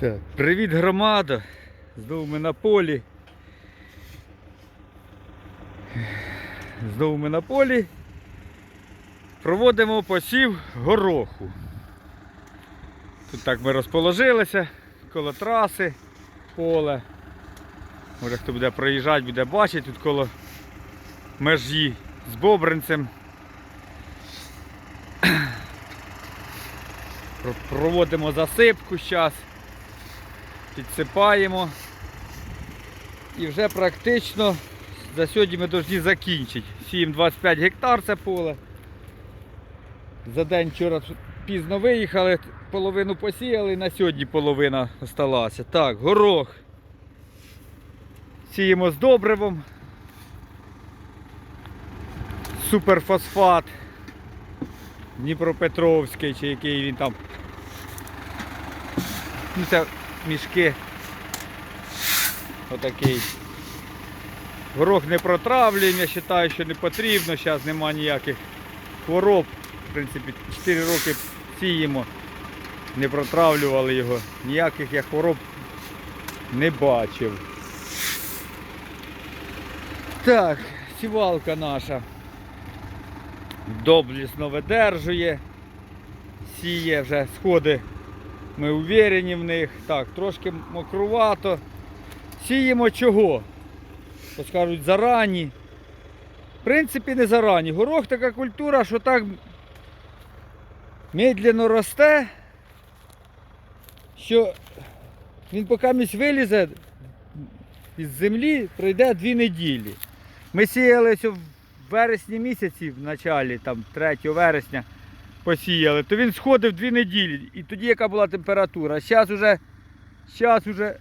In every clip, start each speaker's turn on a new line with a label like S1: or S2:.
S1: Так, привіт громада! Знову ми на полі. Знову ми на полі. Проводимо посів гороху. Тут так ми розположилися коло траси, поле. Може хто буде проїжджати, буде бачити тут коло межі з Бобринцем. Проводимо засипку зараз підсипаємо. І вже практично за сьогодні ми повинні закінчити. Сіємо 25 гектар це поле. За день вчора пізно виїхали, половину посіяли, на сьогодні половина осталася. Так, горох. Сіємо з добривом. Суперфосфат. Дніпропетровський чи який він там. Ну це мішки. Отакий. Горох не протравлюємо, я вважаю, що не потрібно, зараз нема ніяких хвороб. В принципі, 4 роки сіємо, не протравлювали його. Ніяких я хвороб не бачив. Так, сівалка наша доблісно видержує, сіє вже сходи ми уверені в них. Так, трошки мокрувато. Сіємо чого? То скажуть зарані. В принципі, не зарані. Горох така культура, що так медленно росте, що він поки місь вилізе із землі, пройде дві неділі. Ми сіяли в вересні місяці, в началі, там 3 вересня посіяли, то він сходив дві неділі. І тоді яка була температура? Зараз уже, зараз уже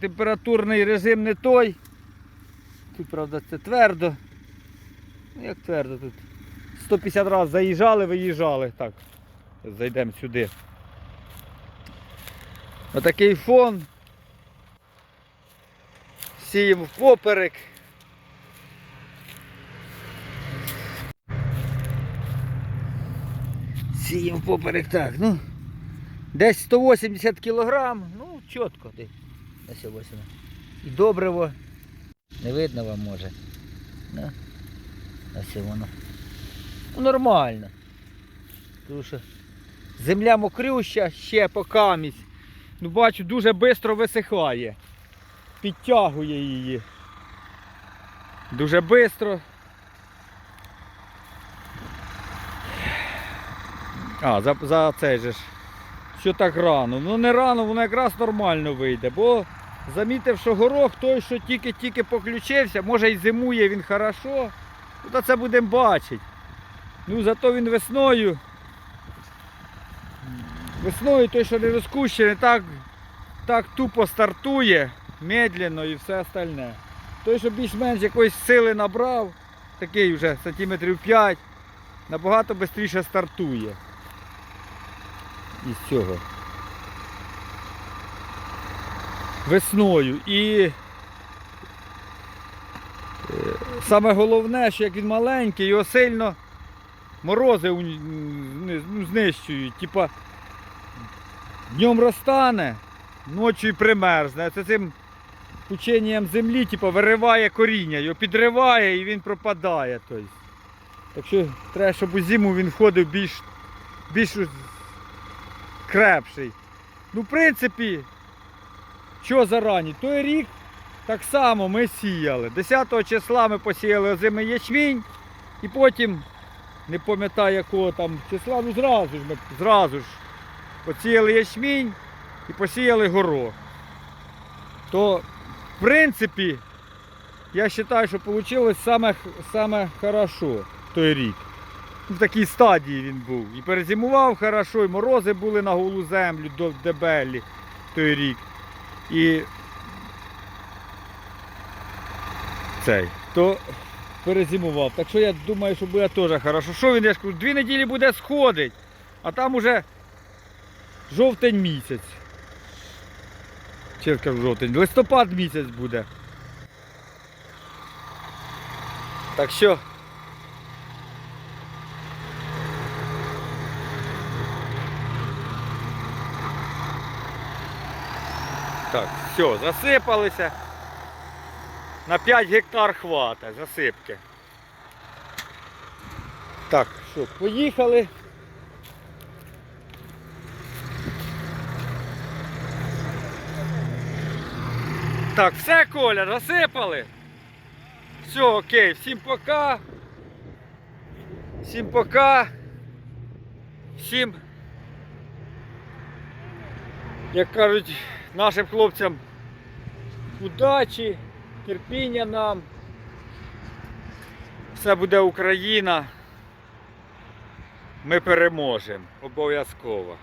S1: температурний режим не той. Тут, правда, це твердо. Ну як твердо тут. 150 разів заїжджали, виїжджали. Так, зайдемо сюди. Отакий фон. Сіємо в поперек. Сіємо поперек так, ну. Десь 180 кілограм, ну чітко ти. Десь 80. І добриво. Не видно вам може. Ну, ось воно. Ну, нормально. Тому що земля мокрюща, ще покамість. Ну бачу, дуже швидко висихає. Підтягує її. Дуже швидко. А, за, за цей же ж. Що так рано? Ну не рано, воно якраз нормально вийде, бо замітив, що горох той, що тільки-тільки поключився, може і зимує він хорошо, ну, то це будемо бачити. Ну зато він весною. Весною той, що не розкущений, так, так тупо стартує, медленно і все остальне. Той, що більш-менш якоїсь сили набрав, такий вже сантиметрів 5, набагато швидше стартує із цього. Весною. І е, саме головне, що як він маленький, його сильно морози ну, знищують. Типа днем розтане, ночі примерзне. Це цим пученням землі типа, вириває коріння, його підриває і він пропадає. Тобто. Так що треба, щоб у зиму він входив більш, більш крепший. Ну, в принципі, що зарані? Той рік так само ми сіяли. 10 числа ми посіяли озимий ячмінь і потім, не пам'ятаю якого там числа, ну зразу ж ми зразу ж посіяли ячмінь і посіяли горох. То, в принципі, я вважаю, що вийшло саме, саме хорошо той рік. В такій стадії він був. І перезимував хорошо, і морози були на голу землю до дебелі той рік. І цей, то перезимував. Так що я думаю, що буде теж хорошо. Що він, я ж кажу, дві неділі буде сходить, а там уже жовтень місяць. Чи скажу жовтень, листопад місяць буде. Так що Так, все, засипалися. На 5 гектар хвата засипки. Так, що, поїхали. Так, все, Коля, засипали. Все, окей, всім пока. Всім пока. Всім, як кажуть, нашим хлопцям удачі, терпіння нам. Все буде Україна. Ми переможемо обов'язково.